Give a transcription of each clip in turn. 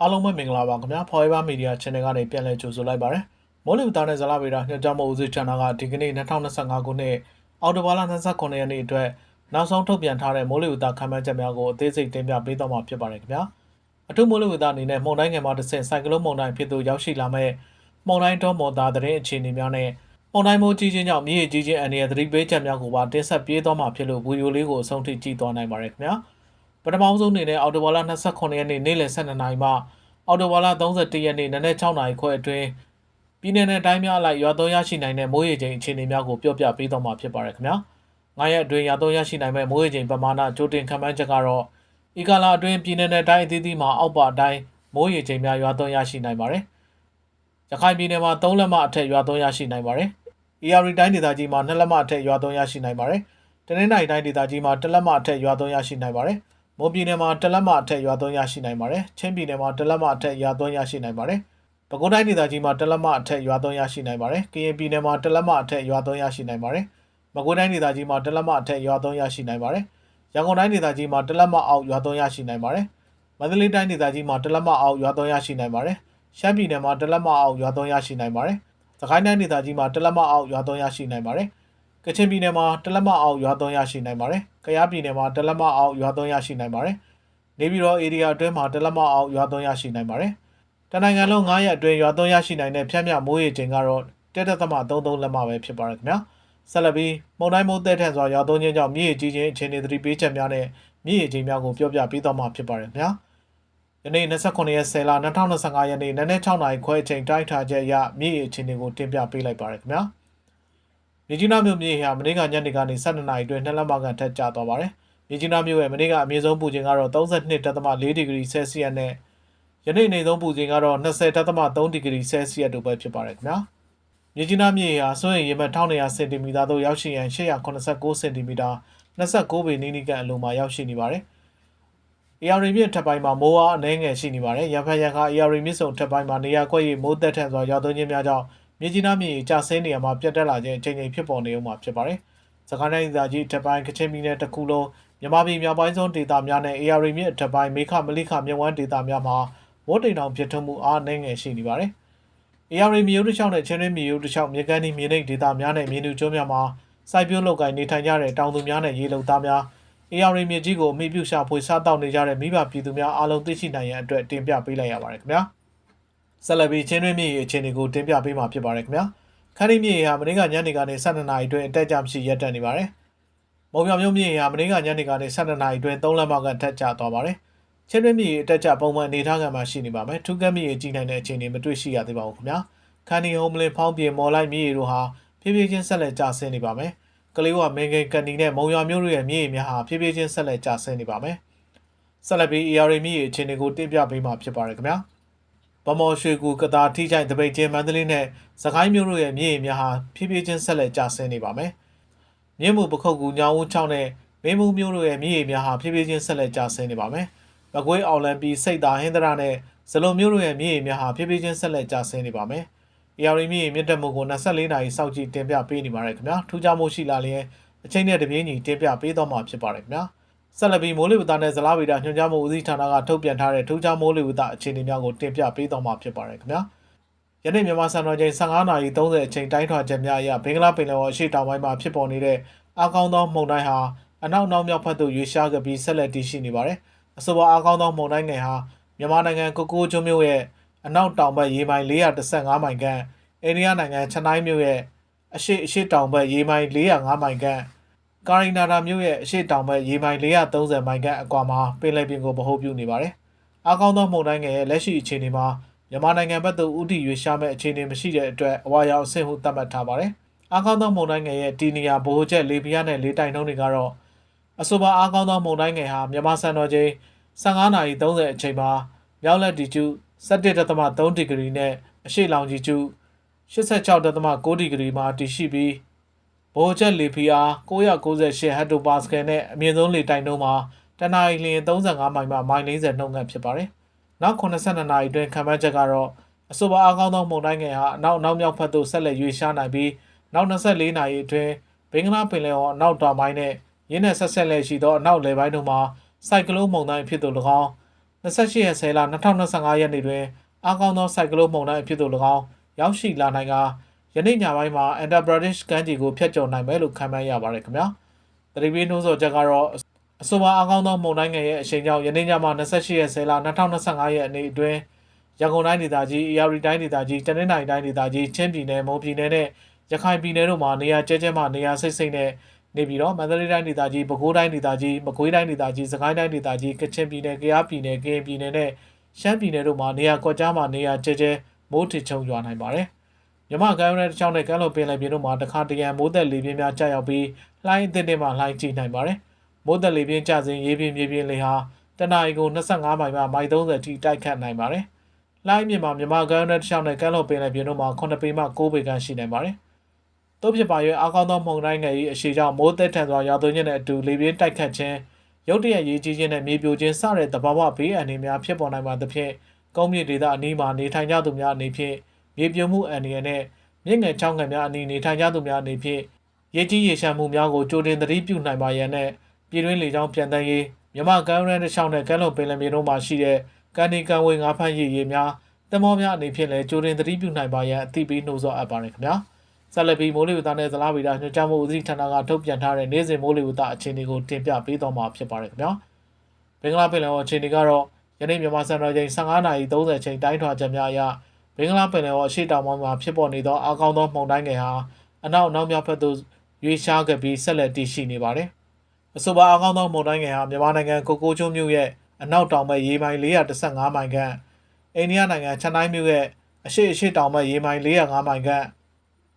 အားလုံးပဲမင်္ဂလာပါခင်ဗျာ Forever Media Channel ကနေပြန်လည်ကြိုဆိုလိုက်ပါရစေမိုးလေဝသနဲ့ဇလာဗေဒညွှန်ကြားမှုဦးစီးဌာနကဒီကနေ့2025ခုနှစ်အောက်တိုဘာလ29ရက်နေ့အတွက်နောက်ဆုံးထုတ်ပြန်ထားတဲ့မိုးလေဝသခန့်မှန်းချက်များကိုအသေးစိတ်တင်ပြပေးသွားမှာဖြစ်ပါတယ်ခင်ဗျာအထူးမိုးလေဝသအနေနဲ့မုန်တိုင်းငယ်မှာတစ်ဆင့်စိုက်ကလုန်းမုန်တိုင်းဖြစ်သူရောက်ရှိလာမဲ့မုန်တိုင်းတော်မော်သားသတင်းအခြေအနေများနဲ့မုန်တိုင်းမိုးကြီးခြင်းကြောင့်မြေကြီးခြင်းအနေနဲ့သတိပေးချက်များကိုပါတင်ဆက်ပေးသွားမှာဖြစ်လို့ဗီဒီယိုလေးကိုအဆုံးထိကြည့်သွားနိုင်ပါတယ်ခင်ဗျာ ပထမဆုံးအနေနဲ့အော်တိုဘာလ29ရက်နေ့နေ့လယ်12နာရီမှအော်တိုဘာလ31ရက်နေ့နနက်6နာရီခွဲအတွင်းပြည်내နဲ့တိုင်းများအလိုက်ရွာသွန်းရရှိနိုင်တဲ့မိုးရေချိန်အခြေအနေများကိုပြောပြပေးသွားမှာဖြစ်ပါတယ်ခင်ဗျာ။9ရက်အတွင်းရွာသွန်းရရှိနိုင်မဲ့မိုးရေချိန်ပမာဏကြိုတင်ခန့်မှန်းချက်ကတော့ဤကာလအတွင်းပြည်내နဲ့တိုင်းအသီးသီးမှာအောက်ပါအတိုင်းမိုးရေချိန်များရွာသွန်းရရှိနိုင်ပါတယ်။ရခိုင်ပြည်နယ်မှာ3လက်မအထက်ရွာသွန်းရရှိနိုင်ပါတယ်။ AR တိုင်းဒေသကြီးမှာ2လက်မအထက်ရွာသွန်းရရှိနိုင်ပါတယ်။တနင်္သာရီတိုင်းဒေသကြီးမှာ1လက်မအထက်ရွာသွန်းရရှိနိုင်ပါတယ်။ မွန်ပြည်နယ်မှာတလက်မအထက်ရွာသွန်းရရှိနိုင်ပါတယ်။ချင်းပြည်နယ်မှာတလက်မအထက်ရွာသွန်းရရှိနိုင်ပါတယ်။ပဲခူးတိုင်းဒေသကြီးမှာတလက်မအထက်ရွာသွန်းရရှိနိုင်ပါတယ်။ကရင်ပြည်နယ်မှာတလက်မအထက်ရွာသွန်းရရှိနိုင်ပါတယ်။မကွေးတိုင်းဒေသကြီးမှာတလက်မအထက်ရွာသွန်းရရှိနိုင်ပါတယ်။ရန်ကုန်တိုင်းဒေသကြီးမှာတလက်မအောက်ရွာသွန်းရရှိနိုင်ပါတယ်။မန္တလေးတိုင်းဒေသကြီးမှာတလက်မအောက်ရွာသွန်းရရှိနိုင်ပါတယ်။ရှမ်းပြည်နယ်မှာတလက်မအောက်ရွာသွန်းရရှိနိုင်ပါတယ်။စကိုင်းတိုင်းဒေသကြီးမှာတလက်မအောက်ရွာသွန်းရရှိနိုင်ပါတယ်။ ကချင်ပြည်နယ်မှာတလက်မအောက်ရွာသွန်းရရှိနိုင်ပါတယ်။ကယားပြည်နယ်မှာတလက်မအောက်ရွာသွန်းရရှိနိုင်ပါတယ်။နေပြည်တော်ဧရိယာအတွင်းမှာတလက်မအောက်ရွာသွန်းရရှိနိုင်ပါတယ်။တနိုင်ငံလုံး9ရက်အတွင်းရွာသွန်းရရှိနိုင်တဲ့ဖြန့်မြမိုးရေချိန်ကတော့1.33လက်မပဲဖြစ်ပါတယ်ခင်ဗျာ။ဆက်လက်ပြီးမုန်တိုင်းမိုးတဲ့ထန်စွာရွာသွန်းခြင်းကြောင့်မြေရေကြီးခြင်းအခြေအနေသတိပေးချက်များနဲ့မြေရေချိန်များကိုပြောပြပေးသွားမှာဖြစ်ပါတယ်ခင်ဗျာ။ယနေ့29ရက်10လ2025ရက်နေ့နနက်6နာရီခွဲအချိန်တိုင်းထားချက်အရမြေရေအခြေအနေကိုတင်ပြပေးလိုက်ပါရခင်ဗျာ။ မြေကြီးနားမြို့မြေဟာမနေ့ကညနေကနေ12နာရီအတွင်းနှစ်လက်မကန်ထက်ကျသွားပါတယ်။မြေကြီးနားမြို့ရဲ့မနေ့ကအမြင့်ဆုံးပူချိန်ကတော့32.4ဒီဂရီဆဲလ်စီယပ်နဲ့ယနေ့နေဆုံးပူချိန်ကတော့20.3ဒီဂရီဆဲလ်စီယပ်တို့ပဲဖြစ်ပါတယ်ခင်ဗျာ။မြေကြီးနားမြေဟာစွန့်ရင်ရေမှတ်1200စင်တီမီတာသို့ရောက်ရှိရန်889စင်တီမီတာ29ပေနီးနီးကန်အလိုမှာရောက်ရှိနေပါတယ်။ AR မြင့်ထပ်ပိုင်းမှာမိုးအားအနှဲငယ်ရှိနေပါတယ်။ရန်ဖန်ရန်ခါ AR မြင့်စုံထပ်ပိုင်းမှာနေရာကွက်၍မိုးသက်ထန်စွာရောက်သွင်းခြင်းများကြောင့် မြေကြီးနားမြေကျဆင်းနေရမှာပြတ်တက်လာခြင်းအချိန်ချင်းဖြစ်ပေါ်နေဦးမှာဖြစ်ပါတယ်။စကိုင်းတိုင်းဒေသကြီးထပ်ပိုင်းကချင်ပြည်နယ်တစ်ခုလုံးမြန်မာပြည်မြောက်ပိုင်းဆုံးဒေသများနဲ့ AR မြင့်ထပ်ပိုင်းမေခမလိခမြဝန်းဒေသများမှာမိုးတိမ်တောင်ပြတ်ထွန်းမှုအားနှဲငယ်ရှိနေပါတယ်။ AR မြေရိုးတစ်လျှောက်နဲ့ချင်းရင်းမြေရိုးတစ်လျှောက်မြေကမ်းဒီမြေနိမ့်ဒေသများနဲ့မြေနူကျွန်းများမှာစိုက်ပျိုးလုပ်ကိုင်နေထိုင်ကြတဲ့တောင်သူများနဲ့ရေလုံသားများ AR မြေကြီးကိုအမိပြုရှာဖွေစားတောက်နေကြတဲ့မိဘပြည်သူများအားလုံးသိရှိနိုင်ရန်အတွက်တင်ပြပေးလိုက်ရပါတယ်ခင်ဗျာ ဆက်လက်ပြီးချင်းတွင်းမြေအခြေအနေကိုတင်ပြပေးမှာဖြစ်ပါတယ်ခင်ဗျာခန်းရီမြေဟာမနေ့ကညနေကနေ12နာရီအတွင်းအတက်ကြမရှိရပ်တန့်နေပါတယ်မုံမြောင်မြို့မြေဟာမနေ့ကညနေကနေ12နာရီအတွင်း3လမ်းမကထက်ကျသွားပါတယ်ချင်းတွင်းမြေအတက်ကြပုံမှန်အနေထားကမှရှိနေပါမယ်ထူးကမ်းမြေကြီးနိုင်တဲ့အခြေအနေမတွေ့ရှိရသေးပါဘူးခင်ဗျာခန်းရီဟုံးမလင်ဖောင်းပြေမော်လိုက်မြေတို့ဟာဖြည်းဖြည်းချင်းဆက်လက်ကျဆင်းနေပါမယ်ကလေးဝမင်းကိန်ကန်နီနဲ့မုံရွာမြို့တို့ရဲ့မြေများဟာဖြည်းဖြည်းချင်းဆက်လက်ကျဆင်းနေပါမယ်ဆက်လက်ပြီး AR မြေအခြေအနေကိုတင်ပြပေးမှာဖြစ်ပါတယ်ခင်ဗျာ ဗမော်ရွှေကူကတာထိချိုင်တပိတ်ချင်းမန္တလေးနဲ့စကိုင်းမြို့တို့ရဲ့မြေများဟာဖြည်းဖြည်းချင်းဆက်လက်ကျဆင်းနေပါမယ်မြင်းမှုပခုတ်ကူညောင်ဦးချောင်းနဲ့မင်းမှုမြို့တို့ရဲ့မြေများဟာဖြည်းဖြည်းချင်းဆက်လက်ကျဆင်းနေပါမယ်မကွေးအောင်လန်ပြည်စိတ်သာဟင်းဒရာနဲ့ဇလုံမြို့တို့ရဲ့မြေများဟာဖြည်းဖြည်းချင်းဆက်လက်ကျဆင်းနေပါမယ် AR မြေမြင့်တက်မှုကို24နာရီစောင့်ကြည့်တင်ပြပေးနေပါတယ်ခင်ဗျာထူးခြားမှုရှိလာလျင်အချိန်နဲ့တပြေးညီတင်ပြပေးတော့မှာဖြစ်ပါတယ်ခင်ဗျာ ဆက်လက်ပြီးမိုးလေဝသနဲ့ဇလားဗေဒညွှန်ကြားမှုဦးစီးဌာနကထုတ်ပြန်ထားတဲ့ထူးခြားမိုးလေဝသအခြေအနေများကိုတင်ပြပေးတော့မှာဖြစ်ပါတယ်ခင်ဗျာယနေ့မြန်မာစံတော်ချိန်15နာရီ30အချိန်တိုင်းထွာချက်များအရဘင်္ဂလားပင်လယ်အော်အရှေ့တောင်ပိုင်းမှာဖြစ်ပေါ်နေတဲ့အားကောင်းသောမုန်တိုင်းဟာအနောက်နောက်မြောက်ဘက်သို့ရွေ့ရှားခဲ့ပြီးဆက်လက်တည်ရှိနေပါတယ်အဆိုပါအားကောင်းသောမုန်တိုင်းငယ်ဟာမြန်မာနိုင်ငံကိုကိုးကျွန်းမြို့ရဲ့အနောက်တောင်ဘက်ရေမိုင်415မိုင်ခန့်အိန္ဒိယနိုင်ငံချနိုင်းမြို့ရဲ့အရှေ့အရှေ့တောင်ဘက်ရေမိုင်405မိုင်ခန့် ကာရီနာဒါမြို့ရဲ့အရှေ့တောင်ဘက်ရေမိုင်430မိုင်ခန့်အကွာမှာပင်လယ်ပြင်ကိုဗဟိုပြုနေပါတယ်။အားကောင်းသောမုန်တိုင်းငယ်ရဲ့လက်ရှိအခြေအနေမှာမြန်မာနိုင်ငံဘက်သို့ဥတီရွေရှားမဲ့အခြေအနေမရှိတဲ့အတွက်အဝါရောင်အဆင့်ဟုသတ်မှတ်ထားပါတယ်။အားကောင်းသောမုန်တိုင်းငယ်ရဲ့တီနီယာဘိုဟိုချက်လေပြင်းနဲ့လေတိုင်နှုန်းတွေကတော့အဆိုပါအားကောင်းသောမုန်တိုင်းငယ်ဟာမြန်မာစံတော်ချိန်15:30အချိန်မှာမြောက်လက်တီကျူ17.3ဒီဂရီနဲ့အရှေ့လောင်ဂျီကျူ86.9ဒီဂရီမှာတည်ရှိပြီး ဗိုလ်ချက်လေဖီအား998ဟက်တိုပါစကယ်နဲ့အမြင့်ဆုံးလေတိုင်နှုန်းမှာတနအီလ35မိုင်မှမိုင်40နှုန်းခန့်ဖြစ်ပါတယ်။နောက်82နာရီအတွင်းခံမှန်းချက်ကတော့အဆိုပါအားကောင်းသောမုန်တိုင်းငယ်ဟာအနောက်နောက်မြောက်ဘက်သို့ဆက်လက်ရွေ့ရှားနိုင်ပြီးနောက်24နာရီအတွင်းဘင်္ဂလားပင်လယ်အော်အနောက်တောင်ပိုင်းနဲ့ရင်းနဲ့ဆက်ဆက်လက်ရှိသောအနောက်လယ်ပိုင်းတို့မှာစိုက်ကလုန်းမုန်တိုင်းဖြစ်သူ၎င်း28ရက်10လ2025ရက်နေ့တွင်အားကောင်းသောစိုက်ကလုန်းမုန်တိုင်းအဖြစ်သို့၎င်းရောက်ရှိလာနိုင်က ယနေ့ညပိုင်းမှာ Enterprise ကမ်းခြေကိုဖျက်ကျော်နိုင်မယ်လို့ခန့်မှန်းရပါတယ်ခင်ဗျာ။တတိပင်းနှိုးဆော်ချက်ကတော့အဆိုပါအားကောင်းသောမုန်တိုင်းငယ်ရဲ့အရှိန်ကြောင့်ယနေ့ညမှာ28ရက်10လ2025ရက်နေ့အတွင်းရန်ကုန်တိုင်းဒေသကြီး၊အေရီတိုင်းဒေသကြီး၊တနင်္သာရီတိုင်းဒေသကြီး၊ချင်းပြည်နယ်၊မွန်ပြည်နယ်နဲ့ရခိုင်ပြည်နယ်တို့မှာနေရာကျဲကျဲမှနေရာစိတ်စိတ်နဲ့နေပြီးတော့မန္တလေးတိုင်းဒေသကြီး၊ပဲခူးတိုင်းဒေသကြီး၊မကွေးတိုင်းဒေသကြီး၊စကိုင်းတိုင်းဒေသကြီး၊ကချင်ပြည်နယ်၊ကယားပြည်နယ်၊ကရင်ပြည်နယ်နဲ့ရှမ်းပြည်နယ်တို့မှာနေရာကွက်ကြားမှာနေရာကျဲကျဲမိုးထစ်ချုံရွာနိုင်ပါတယ်။ မြမကမ်းရိုးတစ်ချောင်းနဲ့ကမ်းလွန်ပင်လယ်ပြင်တို့မှာတခါတရံမိုးသက်လေပြင်းများကျရောက်ပြီးလှိုင်းအသင့်တွေမှာလှိုင်းကြည့်နိုင်ပါတယ်။မိုးသက်လေပြင်းကျစဉ်ရေပြင်းမြေပြင်းလေဟာတနအီကို25မိုင်မှမိုင်30ထိတိုက်ခတ်နိုင်ပါတယ်။လှိုင်းမြင့်မှာမြမကမ်းရိုးတစ်ချောင်းနဲ့ကမ်းလွန်ပင်လယ်ပြင်တို့မှာ9ပေမှ9ပေခန့်ရှိနိုင်ပါတယ်။တို့ဖြစ်ပါရဲ့အကောင်းသောမုန်တိုင်းငယ်၏အရှိကြောင့်မိုးသက်ထန်စွာရွာသွန်းခြင်းနဲ့အတူလေပြင်းတိုက်ခတ်ခြင်းရုတ်တရက်ရေးကြီးခြင်းနဲ့မြေပြိုခြင်းစတဲ့သဘာဝဘေးအန္တရာယ်များဖြစ်ပေါ်နိုင်ပါသဖြင့်ကုန်းမြင့်ဒေသအနီးမှာနေထိုင်ကြသူများအနေဖြင့် မြေပြိုမှုအန္တရာယ်နဲ့မြင့်ငယ်ချောင်းငယ်များအနီးနေထိုင်ကြသူများအနေဖြင့်ရေကြီးရေရှမ်းမှုများကိုကြိုတင်သတိပြုနိုင်ပါရန်နဲ့ပြည်တွင်းလေကြောင်းပြန်တန်းရေးမြမကမ်းရန်တစ်ချောင်းနဲ့ကမ်းလွန်ပင်လယ်ပြင်တို့မှာရှိတဲ့ကန်ဒီကန်ဝေငါးဖမ်းရည်ရည်များတမောများအနေဖြင့်လည်းကြိုတင်သတိပြုနိုင်ပါရန်အသိပေးနှိုးဆော်အပ်ပါတယ်ခင်ဗျာဆက်လက်ပြီးမိုးလေဝသနဲ့ဇလားဗီဒညွှန်ကြားမှုဦးစီးဌာနကထုတ်ပြန်ထားတဲ့နေ့စဉ်မိုးလေဝသအခြေအနေကိုတင်ပြပေးသွားမှာဖြစ်ပါတယ်ခင်ဗျာဘင်္ဂလားပင်လယ်အော်အခြေအနေကတော့ယနေ့မြန်မာစံတော်ချိန်15:30ချိန်တိုင်းထွာချက်များအရ ဘင်္ဂလားပင်လယ်အော်အရှေ့တောင်ပိုင်းမှာဖြစ်ပေါ်နေသောအားကောင်းသောမုန်တိုင်းငယ်ဟာအနောက်နောက်မြောက်ဘက်သို့ရွေ့ရှားခဲ့ပြီးဆက်လက်တည်ရှိနေပါတယ်။အဆိုပါအားကောင်းသောမုန်တိုင်းငယ်ဟာမြန်မာနိုင်ငံကိုကိုကျွန်းမြို့ရဲ့အနောက်တောင်ဘက်ရေမိုင်415မိုင်ခန့်အိန္ဒိယနိုင်ငံချန်တိုင်းမြို့ရဲ့အရှေ့အရှေ့တောင်ဘက်ရေမိုင်405မိုင်ခန့်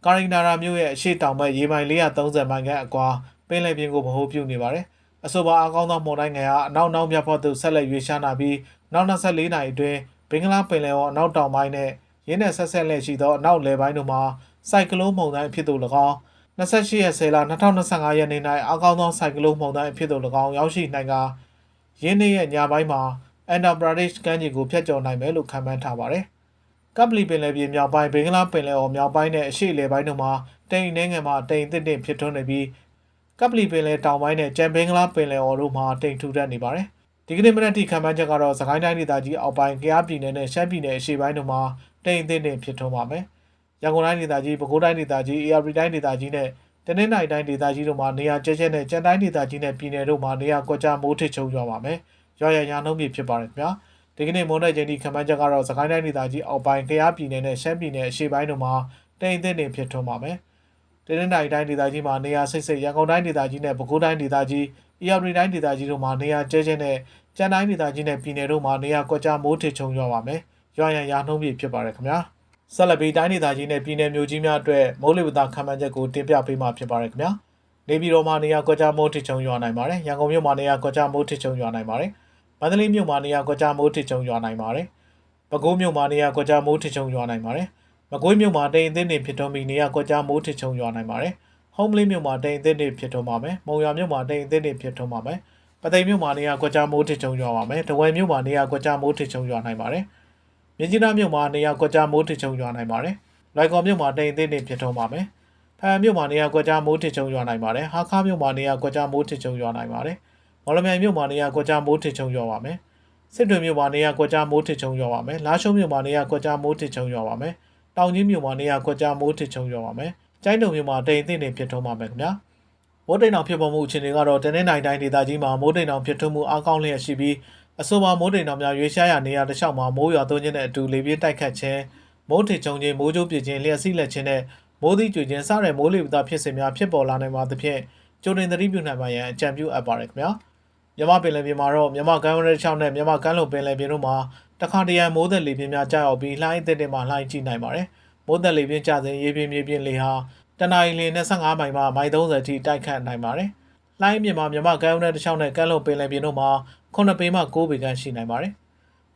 ကာရင်နာရာမြို့ရဲ့အရှေ့တောင်ဘက်ရေမိုင်430မိုင်ခန့်အကွာပင်လယ်ပြင်ကိုဗဟိုပြုနေပါတယ်။အဆိုပါအားကောင်းသောမုန်တိုင်းငယ်ဟာအနောက်နောက်မြောက်ဘက်သို့ဆက်လက်ရွေ့ရှားလာပြီးနောက်24နာရီအတွင်းဘင်္ဂလားပင်လယ်အော်အနောက်တောင်ပိုင်းနဲ့ ရင်းနဲ့ဆက်ဆက်လက်ရှိသောအနောက်လယ်ပိုင်းတို့မှာစိုက်ကလုန်းမုန်တိုင်းအဖြစ်သို့၎င်း28ရက်10လ2025ရက်နေ့၌အကောင်းသောစိုက်ကလုန်းမုန်တိုင်းအဖြစ်သို့၎င်းရောက်ရှိနိုင်ကရင်းနှရဲ့ညပိုင်းမှာအန်ဒါပရာဒိတ်ကမ်းခြေကိုဖျက်ကျော်နိုင်မယ်လို့ခန့်မှန်းထားပါတယ်။ကပလီပင်လယ်ပြင်မြောက်ပိုင်းဘင်္ဂလားပင်လယ်အော်မြောက်ပိုင်းနဲ့အရှေ့လယ်ပိုင်းတို့မှာတိမ်နှင်းငယ်မှာတိမ်သစ်တစ်ဖြစ်ထွန်းနေပြီးကပလီပင်လယ်တောင်ပိုင်းနဲ့ကျန်ဘင်္ဂလားပင်လယ်အော်တို့မှာတိမ်ထူထပ်နေပါတယ်။ဒီကနေ့မနက်ထိခံမှန်းချက်ကတော့စကိုင်းတိုင်းဒေသကြီးအောက်ပိုင်း၊ကယားပြည်နယ်နဲ့ရှမ်းပြည်နယ်အရှေ့ပိုင်းတို့မှာ တိမ်အသင့်တင်ဖြစ်ထွန်းပါမယ်။ရန်ကုန်တိုင်းဒေသကြီး၊ပဲခူးတိုင်းဒေသကြီး၊အေရီတိုင်းဒေသကြီးနဲ့တနင်္သာရီတိုင်းဒေသကြီးတို့မှာနေရာကျဲကျဲနဲ့ကြံတိုင်းဒေသကြီးနဲ့ပြည်နယ်တို့မှာနေရာကွက်ကြားမိုးထစ်ချုံရွာပါမယ်။ရွာရရာနှုန်းပြဖြစ်ပါတယ်ခင်ဗျာ။ဒီကနေ့မွန်တဲ့ချိန်ဒီခံမှန်းချက်ကတော့စကိုင်းတိုင်းဒေသကြီးအောက်ပိုင်း၊ကယားပြည်နယ်နဲ့ရှမ်းပြည်နယ်အရှေ့ပိုင်းတို့မှာတိမ်အသင့်တင်ဖြစ်ထွန်းပါမယ်။တနင်္သာရီတိုင်းဒေသကြီးမှာနေရာစိတ်စိတ်ရန်ကုန်တိုင်းဒေသကြီးနဲ့ပဲခူးတိုင်းဒေသကြီး၊အေရီတိုင်းဒေသကြီးတို့မှာနေရာကျဲကျဲနဲ့ကြံတိုင်းဒေသကြီးနဲ့ပြည်နယ်တို့မှာနေရာကွက်ကြားမိုးထစ်ချုံရွာပါမယ်။ ရွာရန်ရာနှုန်းပြဖြစ်ပါတယ်ခင်ဗျာ။ဆက်လက်ပြီးတိုင်းဒေသကြီးနဲ့ပြည်နယ်မျိုးကြီးများအတွက်မိုးလေဝသခံမှန်းချက်ကိုတင်ပြပေးမှာဖြစ်ပါတယ်ခင်ဗျာ။နေပြည်တော်မှာနေရာကွက်ကြားမိုးထစ်ချုံရွာနိုင်ပါတယ်။ရန်ကုန်မြို့မှာနေရာကွက်ကြားမိုးထစ်ချုံရွာနိုင်ပါတယ်။မန္တလေးမြို့မှာနေရာကွက်ကြားမိုးထစ်ချုံရွာနိုင်ပါတယ်။ပဲခူးမြို့မှာနေရာကွက်ကြားမိုးထစ်ချုံရွာနိုင်ပါတယ်။မကွေးမြို့မှာတိမ်အသင်းတွေဖြစ်ထွန်းပြီးနေရာကွက်ကြားမိုးထစ်ချုံရွာနိုင်ပါတယ်။ဟုံးမလေးမြို့မှာတိမ်အသင်းတွေဖြစ်ထွန်းပါမယ်။မုံရွာမြို့မှာတိမ်အသင်းတွေဖြစ်ထွန်းပါမယ်။ပသိမ်မြို့မှာနေရာကွက်ကြားမိုးထစ်ချုံရွာပါမယ်။တဝယ်မြို့မှာနေရာကွက်ကြားမိုးထစ်ချုံရွာနိုင်ပါတယ်။ မြင်းကြီးနားမြို့မှာနေရာကွက်ကြားမိုးထစ်ချုံရွာနိုင်ပါတယ်။လွိုင်ကော်မြို့မှာတိမ်အသင်းတွေဖြစ်ထွန်းပါမယ်။ဖန်မြို့မှာနေရာကွက်ကြားမိုးထစ်ချုံရွာနိုင်ပါတယ်။ဟာခါမြို့မှာနေရာကွက်ကြားမိုးထစ်ချုံရွာနိုင်ပါတယ်။မော်လမြိုင်မြို့မှာနေရာကွက်ကြားမိုးထစ်ချုံရွာပါမယ်။စစ်တွေမြို့မှာနေရာကွက်ကြားမိုးထစ်ချုံရွာပါမယ်။လာရှုံးမြို့မှာနေရာကွက်ကြားမိုးထစ်ချုံရွာပါမယ်။တောင်ကြီးမြို့မှာနေရာကွက်ကြားမိုးထစ်ချုံရွာပါမယ်။ကျိုင်းတုံမြို့မှာတိမ်အသင်းတွေဖြစ်ထွန်းပါမယ်ခင်ဗျာ။မိုးတိမ်တောင်ဖြစ်ပေါ်မှုအခြေအနေကတော့တနင်္လာရီတိုင်းဒေသကြီးမှာမိုးတိမ်တောင်ဖြစ်ထွန်းမှုအားကောင်းလျက်ရှိပြီး အဆိုပါမိုးတိမ်တောင်များရွေးရှားရာနေရာတစ်လျှောက်မှာမိုးရွာသွန်းခြင်းနဲ့အတူလေပြင်းတိုက်ခတ်ခြင်းမိုးထစ်ချုံခြင်းမိုးကြိုးပစ်ခြင်းလျှက်စီးလက်ခြင်းနဲ့မိုးသီးကြွခြင်းစတဲ့မိုးလေဝသဖြစ်စဉ်များဖြစ်ပေါ်လာနိုင်ပါသဖြင့်ကြိုတင်သတိပြုနိုင်ပါရန်အကြံပြုအပ်ပါတယ်ခင်ဗျာမြမပင်လယ်ပြင်မှာတော့မြမကမ်းရိုးတစ်ချောင်းနဲ့မြမကမ်းလွန်ပင်လယ်ပြင်တို့မှာတခါတရံမိုးသက်လေပြင်းများကြာရောက်ပြီးလှိုင်းအသစ်တွေမှာလှိုင်းကြည့်နိုင်ပါတယ်မိုးသက်လေပြင်းကျစဉ်ရေပြင်းမြေပြင်းလေဟာတနအီလ25မိုင်မှမိုင်30ထိတိုက်ခတ်နိုင်ပါတယ်လှိုင်းမြင်မှာမြမကမ်းရိုးတစ်ချောင်းနဲ့ကမ်းလွန်ပင်လယ်ပြင်တို့မှာ 9ပေမှ9ပေခန့်ရှိနိုင်ပါတယ်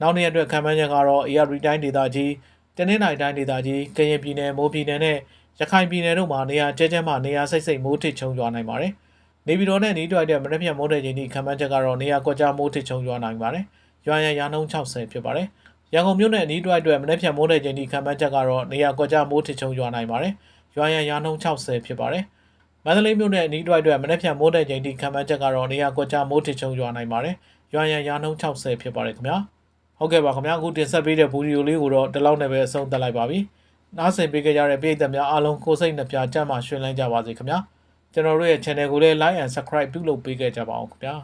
နောက်နေ့အတွက်ခံမှန်းချက်ကတော့ AR တိုင်းဒေသကြီးတနင်္လာရီတိုင်းဒေသကြီးကရင်ပြည်နယ်မိုးပြည်နယ်နဲ့ရခိုင်ပြည်နယ်တို့မှာနေရာကျဲကျဲမှနေရာစိတ်စိတ်မိုးထစ်ချုံရွာနိုင်ပါတယ်။နေပြည်တော်နဲ့နီးတွိုက်တဲ့မနေ့ပြန်မိုးတဲ့ချိန်ဒီခံမှန်းချက်ကတော့နေရာကွက်ကြားမိုးထစ်ချုံရွာနိုင်ပါတယ်။ရွာရန်ရာနှုန်း60ဖြစ်ပါတယ်။ရန်ကုန်မြို့နဲ့နီးတွိုက်အတွက်မနေ့ပြန်မိုးတဲ့ချိန်ဒီခံမှန်းချက်ကတော့နေရာကွက်ကြားမိုးထစ်ချုံရွာနိုင်ပါတယ်။ရွာရန်ရာနှုန်း60ဖြစ်ပါတယ်။မန္တလေးမြို့နဲ့နီးတွိုက်အတွက်မနေ့ပြန်မိုးတဲ့ချိန်ဒီခံမှန်းချက်ကတော့နေရာကွက်ကြားမိုးထစ်ချုံရွာနိုင်ပါတယ်။ ရွာရန်ရာနှုန်း60ဖြစ်ပါတယ်ခင်ဗျာ။ဟုတ်ကဲ့ပါခင်ဗျာအခုတင်ဆက်ပေးတဲ့ဗီဒီယိုလေးကိုတော့ဒီလောက်နဲ့ပဲအဆုံးသတ်လိုက်ပါပြီနားဆင်ပေးကြတဲ့ပရိသတ်များအားလုံးကိုယ်စိတ်နှပြကြမှာရှင်လန်းကြပါစေခင်ဗျာကျွန်တော်တို့ရဲ့ channel ကိုလည်း like and subscribe ပြုလုပ်ပေးခဲ့ကြပါအောင်ခင်ဗျာ